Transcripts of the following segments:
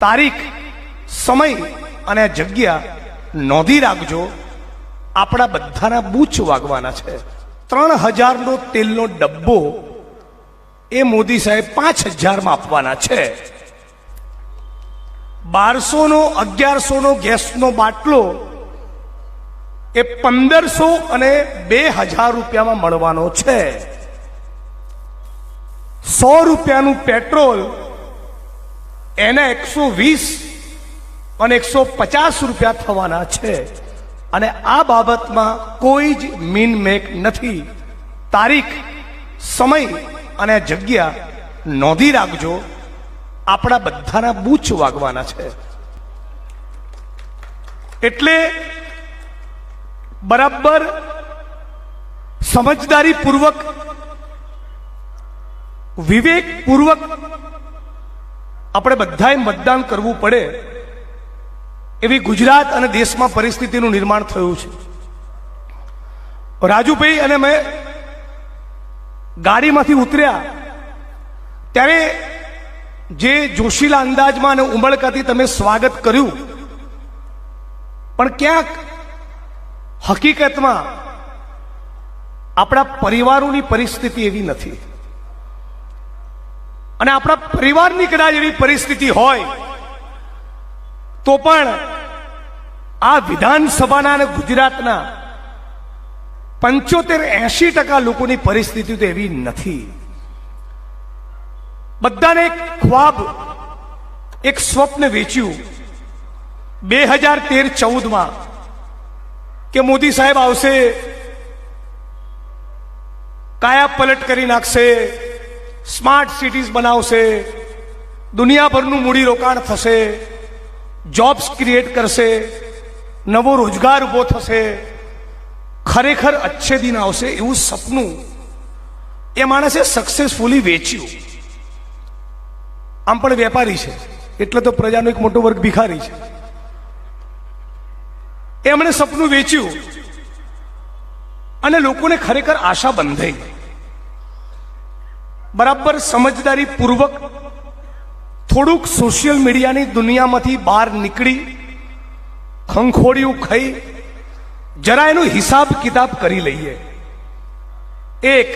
તારીખ, સમય અને જગ્યા નોંધી રાખજો. આપણા બધાના બૂચ વાગવાના છે. ત્રણ હજારનો તેલનો ડબ્બો એ મોદી સાહેબ પાંચ હજારમાં આપવાના છે. બારસોનો, અગિયારસોનો ગેસનો બાટલો એ પંદરસો અને બે હજાર રૂપિયામાં મળવાનો છે. સો રૂપિયાનું પેટ્રોલ એના એકસો વીસ અને એકસો પચાસ રૂપિયા થવાના છે. અને આ બાબતમાં કોઈ જ મીન મેક નથી. તારીખ, સમય અને જગ્યા નોંધી રાખજો. આપણા બધાના બૂચ વાગવાના છે. એટલે બરાબર સમજદારી પૂર્વક વિવેક પૂર્વક આપણે બધાએ મતદાન કરવું પડે એવી ગુજરાત અને દેશમાં પરિસ્થિતિનું નિર્માણ થયું છે. રાજુભાઈ અને મેં ગાડીમાંથી ઉતર્યા. ત્યારે જે જોશીલા અંદાજમાં અને ઉમળકાથી તમે સ્વાગત કર્યું, પણ ક્યાંક હકીકતમાં આપણા પરિવારોની પરિસ્થિતિ એવી નથી. અને આપણા પરિવારની કદાચ એવી પરિસ્થિતિ હોય, તો પણ આ વિધાનસભાના અને ગુજરાતના પંચોતેર એસી ટકા લોકોની પરિસ્થિતિ તો એવી નથી. બધાને એક ખ્વાબ, એક સ્વપ્ન વેચ્યું બે હજાર તેર ચૌદમાં કે મોદી સાહેબ આવશે, કાયા પલટ કરી નાખશે સ્માર્ટ સિટીઝ બનાવશે. દુનિયાભરનું મૂડી રોકાણ થશે. જોબ્સ ક્રિએટ કરશે. નવો રોજગાર ઊભો થશે. ખરેખર અચ્છે દિન આવશે એવું સપનું એ માણસે સક્સેસફુલી વેચ્યું. આમ પણ વેપારી છે. એટલે તો પ્રજાનો એક મોટો વર્ગ ભિખારી છે. એમણે સપનું વેચ્યું. અને લોકોને ખરેખર આશા બંધાઈ. બરાબર સમજદારી પૂર્વક થોડુંક સોશિયલ મીડિયાની દુનિયામાંથી બહાર નીકળી ખંખોડિયું ખાઈ, જરા એનો હિસાબ કિતાબ કરી લઈએ. એક,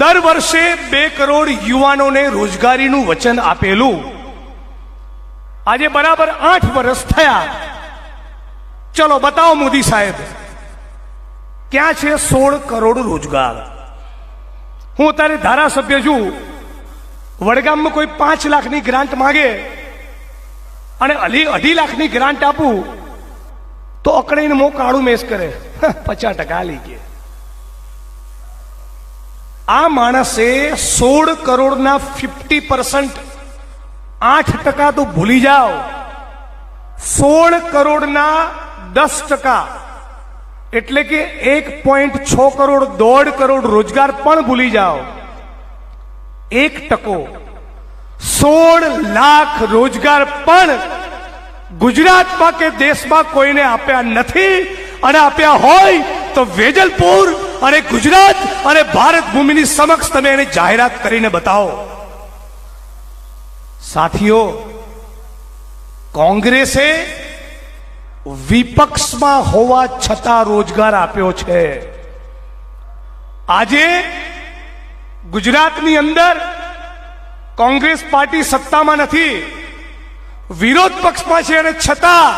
દર વર્ષે બે કરોડ યુવાનોને રોજગારીનું વચન આપેલું. આજે બરાબર આઠ વર્ષ થયા. ચલો બતાવો મોદી સાહેબ, ક્યાં છે સોળ કરોડ રોજગાર? હું અત્યારે ધારાસભ્ય છું. વડગામમાં કોઈ પાંચ લાખની ગ્રાન્ટ માગે અને અલી અઢી લાખની ગ્રાન્ટ આપું, તો અકળીને મો કાળું મેસ કરે. પચાસ ટકા લઈ ગયા. આ માણસે સોળ કરોડના ફિફ્ટી પર્સન્ટ આઠ ટકા તો ભૂલી જાઓ. સોળ કરોડના દસ ટકા એટલે કે એક પોઈન્ટ છ કરોડ, દોઢ કરોડ રોજગાર પણ ભૂલી જાઓ. એક ટકો. સોળ લાખ રોજગાર પણ ગુજરાતમાં કે દેશમાં કોઈને આપ્યા નથી અને આપ્યા હોય તો વેજલપુર અને ગુજરાત અને ભારત ભૂમિની સમક્ષ તમે એને જાહેરાત કરીને બતાવો. સાથીઓ, કોંગ્રેસે વિપક્ષમાં હોવા છતાં રોજગાર આપ્યો છે. આજે ગુજરાતની અંદર કોંગ્રેસ પાર્ટી સત્તામાં નથી, વિરોધ પક્ષમાં છે અને છતાં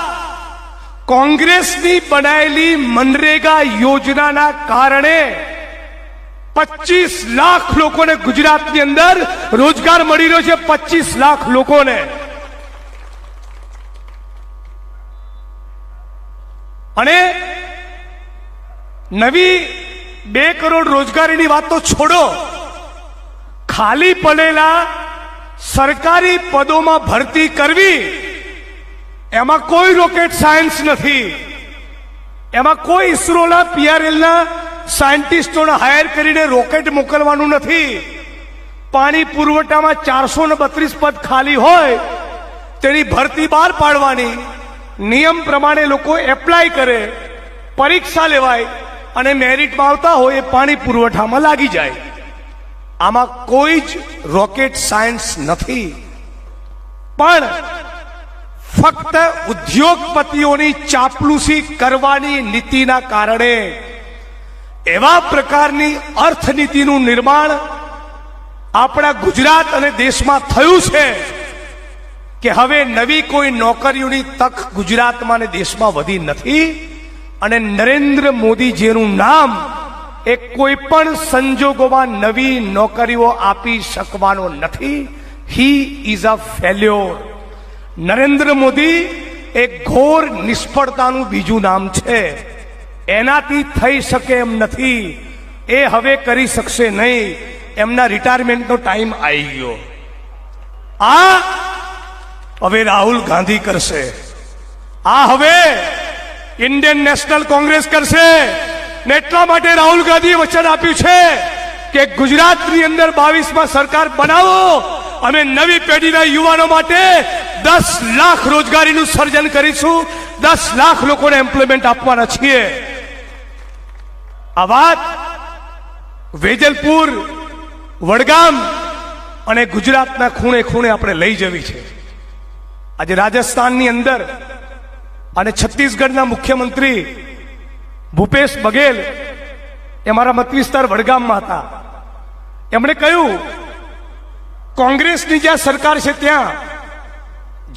કોંગ્રેસની બનાયેલી મનરેગા યોજનાના કારણે પચીસ લાખ લોકોને ગુજરાતની અંદર રોજગાર મળી રહ્યો છે, પચીસ લાખ લોકોને. અને નવી બે કરોડ રોજગારીની વાત તો છોડો. ખાલી પડેલા સરકારી પદોમાં ભરતી કરવી, એમાં કોઈ રોકેટ સાયન્સ નથી. એમાં કોઈ ઇસરોના પીઆરએલના સાયન્ટિસ્ટોને હાયર કરીને રોકેટ મોકલવાનું નથી. પાણી પુરવઠામાં ચારસો ને બત્રીસ પદ ખાલી હોય, તેની ભરતી બહાર પાડવાની. નિયમ પ્રમાણે લોકો એપ્લાય કરે, પરીક્ષા લેવાય અને મેરિટમાં આવતા હોય એ પાણી પુરવઠામાં લાગી જાય. આમાં કોઈ જ રોકેટ સાયન્સ નથી. પણ ફક્ત ઉદ્યોગપતિઓની ચાપલુસી કરવાની નીતિના કારણે એવા પ્રકારની અર્થનીતિનું નિર્માણ આપણા ગુજરાત અને દેશમાં થયું છે કે હવે નવી કોઈ નોકરીઓની તક ગુજરાતમાં અને દેશમાં વધી નથી અને નરેન્દ્ર મોદી જેનું નામ એ કોઈ પણ સંજોગોમાં નવી નોકરીઓ આપી શકવાનો નથી. He is a failure Narendra Modi એ ઘોર નિષ્ફળતાનું બીજું નામ છે. એનાથી થઈ શકે એમ નથી. એ હવે કરી શકશે નહીં. એમના રિટાયરમેન્ટનો ટાઈમ આવી ગયો. આ હવે રાહુલ ગાંધી કરશે. આ હવે ઇન્ડિયન નેશનલ કોંગ્રેસ કરશે. ને એટલા માટે રાહુલ ગાંધીએ વચન આપ્યું છે કે ગુજરાતની અંદર બાવીસમાં સરકાર બનાવો અમે નવી પેઢીના યુવાનો માટે દસ લાખ રોજગારીનું સર્જન કરીશું. દસ લાખ લોકોને એમ્પ્લોયમેન્ટ આપવાના છીએ. આ વાત વેજલપુર, વડગામ અને ગુજરાતના ખૂણે ખૂણે આપણે લઈ જવી છે. આજે રાજસ્થાનની અંદર અને છત્તીસગઢના મુખ્યમંત્રી ભૂપેશ બઘેલ એ મારા મત વિસ્તાર વડગામમાં હતા. એમણે કહ્યું, કોંગ્રેસની જ્યાં સરકાર છે ત્યાં,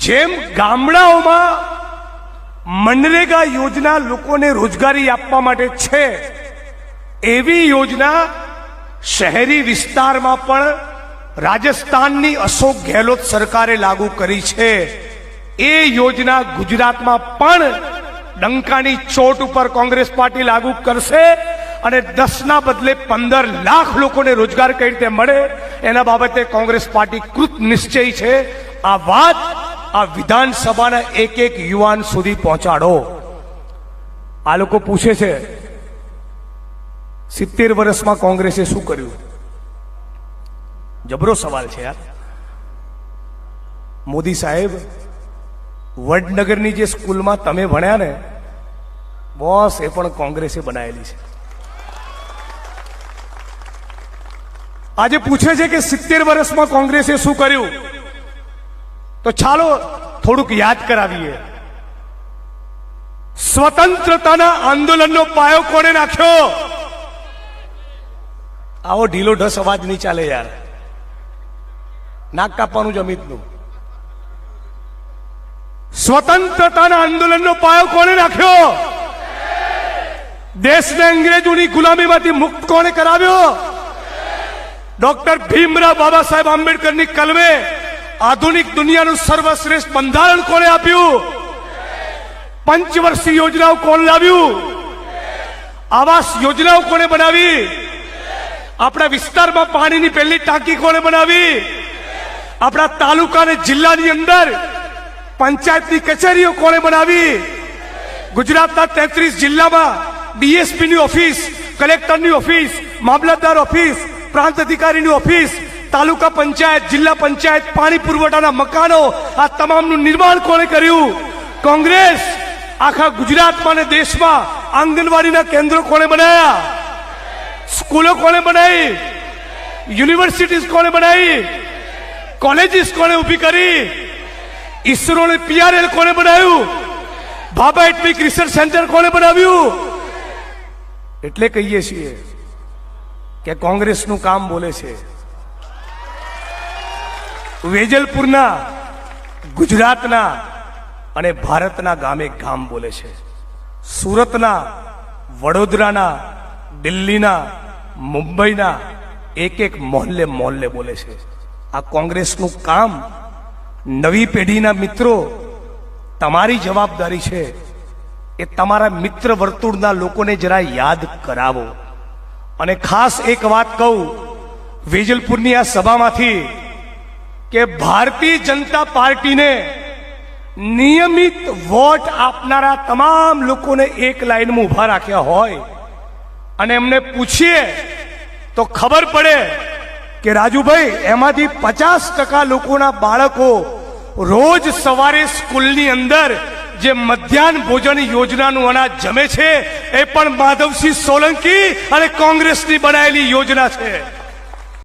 જેમ ગામડાઓમાં મનરેગા યોજના લોકોને રોજગારી આપવા માટે છે, એવી યોજના શહેરી વિસ્તારમાં પણ રાજસ્થાનની અશોક ગેહલોત સરકારે લાગુ કરી છે. એ યોજના ગુજરાતમાં પણ ડંકાની ચોટ ઉપર કોંગ્રેસ પાર્ટી લાગુ કરશે અને દસના બદલે પંદર લાખ લોકોને રોજગાર કઈ રીતે મળે એના બાબતે કોંગ્રેસ પાર્ટી કૃત નિશ્ચય છે. આ વાત આ વિધાનસભાના એક એક યુવાન સુધી પહોંચાડો. આ લોકો પૂછે છે, સિત્તેર વર્ષમાં કોંગ્રેસે શું કર્યું? જબરો સવાલ છે યાર. મોદી સાહેબ વડનગરની જે સ્કૂલમાં તમે ભણ્યા ને, બોસ એ પણ કોંગ્રેસે બનાવેલી છે. આજે પૂછે છે કે સિત્તેર વર્ષમાં કોંગ્રેસે શું કર્યું? તો ચાલો થોડુંક યાદ કરાવીએ. સ્વતંત્રતાના આંદોલનનો પાયો કોને નાખ્યો? આવો ઢીલો ઢસ અવાજ નહીં ચાલે યાર. નાક કાપવાનું જ અમિતનું. સ્વતંત્રતાના આંદોલનનો પાયો કોણે નાખ્યો? દેશને અંગ્રેજોની ગુલામીમાંથી મુક્ત કોણે કરાવ્યો? ડોક્ટર ભીમરાવ બાબા સાહેબ આંબેડકરની કલમે આધુનિક દુનિયાનું સર્વશ્રેષ્ઠ બંધારણ કોણે આપ્યું? પંચવર્ષીય યોજનાઓ કોણ લાવ્યું? આવાસ યોજનાઓ કોણે બનાવી? આપણા વિસ્તારમાં પાણીની પહેલી ટાંકી કોણે બનાવી? આપણા તાલુકા અને જિલ્લાની અંદર પંચાયતની કચેરીઓ કોણે બનાવી? ગુજરાતના તેત્રીસ જિલ્લામાં ડીએસપી ની ઓફિસ, કલેક્ટરની ઓફિસ, મામલતદાર ઓફિસ, પ્રાંત અધિકારીની ઓફિસ, તાલુકા પંચાયત, જિલ્લા પંચાયત, પાણી પુરવઠાના મકાનો, આ તમામનું નિર્માણ કોણે કર્યું? કોંગ્રેસ, આખા ગુજરાતમાં અને દેશમાં આંગણવાડીના કેન્દ્રો કોણે બનાવ્યા સ્કૂલો કોણે બનાવી યુનિવર્સિટીઝ કોણે બનાવી કોલેજીસ કોણે ઊભી કરી? ઈસરો ને પીઆરએલ કોને બનાવ્યું? ભાભા એટમિક રિસર્ચ સેન્ટર કોને બનાવ્યું? એટલે કહીએ છીએ કે કોંગ્રેસનું કામ બોલે છે. વેજલપુરના, ગુજરાતના અને ભારતના ગામે ગામ બોલે છે. સુરતના, વડોદરાના, દિલ્હીના, મુંબઈના એક એક મોહલ્લે મોહલ્લે બોલે છે. આ કોંગ્રેસનું કામ નવી પેઢીના મિત્રો, તમારી જવાબદારી છે એ તમારા મિત્ર વર્તુળના લોકોને જરા યાદ કરાવો. અને ખાસ એક વાત કહું, વેજલપુરની આ સભામાંથી, કે ભારતીય જનતા પાર્ટીને નિયમિત વોટ આપનારા તમામ લોકોને એક લાઈનમાં ઊભા રાખ્યા હોય. અને એમને પૂછીએ તો ખબર પડે કે રાજુભાઈ, એમાંથી પચાસ ટકા લોકોના બાળકો રોજ સવારે સ્કૂલની અંદર જે મધ્યાહન ભોજન યોજનાનું અનાજ જમે છે, એ પણ માધવસિંહ સોલંકી અને કોંગ્રેસની બનાવેલી યોજના છે.